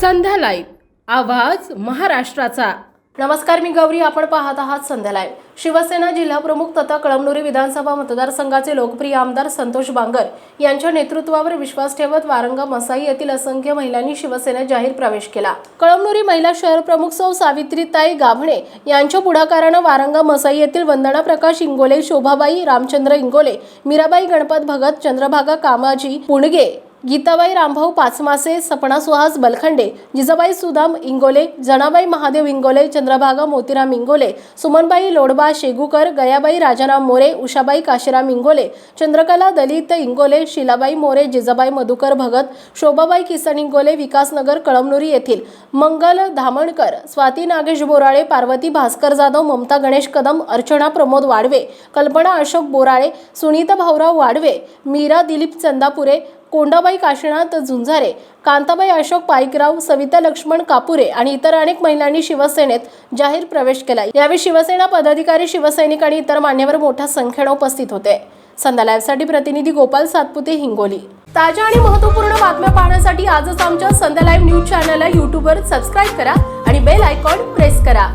संध्या live आवाज महाराष्ट्राचा. नमस्कार मी गौरी. आपण पाहत आहात संध्या लाईव्ह. शिवसेना जिल्हाप्रमुख तथा कळमनुरी विधानसभा मतदारसंघाचे लोकप्रिय आमदार संतोष बांगर यांच्या नेतृत्वावर विश्वास ठेवत वारंगा मसाई येथील असंख्य महिलांनी शिवसेनेत जाहीर प्रवेश केला. कळमनुरी महिला शहर प्रमुख सौ सावित्रीताई गाभणे यांच्या पुढाकारानं वारंगा मसाई येथील वंदना प्रकाश इंगोले शोभाबाई रामचंद्र इंगोले मीराबाई गणपत भगत चंद्रभागा कामाजी पुणगे गीताबाई रामभाऊ पाचमासे सपना सुहास बलखंडे जिजाबाई सुदाम इंगोले जनाबाई महादेव इंगोले चंद्रभागा मोतीराम इंगोले सुमनबाई लोडबा शेगुकर गयाबाई राजाराम मोरे उषाबाई काशीराम इंगोले चंद्रकला दलित इंगोले शिलाबाई मोरे जिजाबाई मधुकर भगत शोभाबाई किसन इंगोले विकासनगर कळमनुरी येथील मंगल धामणकर स्वाती नागेश बोराळे पार्वती भास्कर जाधव ममता गणेश कदम अर्चना प्रमोद वाडवे कल्पना अशोक बोराळे सुनीता भाऊराव वाडवे मीरा दिलीप चंदापुरे कोंडाबाई काशीनाथ झुंझारे कांताबाई अशोक पाईकराव सविता लक्ष्मण कापुरे आणि इतर अनेक महिलांनी शिवसेनेत जाहीर प्रवेश केला. यावेळी शिवसेना पदाधिकारी शिवसैनिक आणि इतर मान्यवर मोठ्या संख्येनं उपस्थित होते. संध्या लाईव्हसाठी प्रतिनिधी गोपाल सातपुते हिंगोली. ताज्या आणि महत्त्वपूर्ण बातम्या पाहण्यासाठी आजच आमच्या संध्या लाईव्ह न्यूज चॅनलला यूट्यूबवर सबस्क्राईब करा आणि बेल आयकॉन प्रेस करा.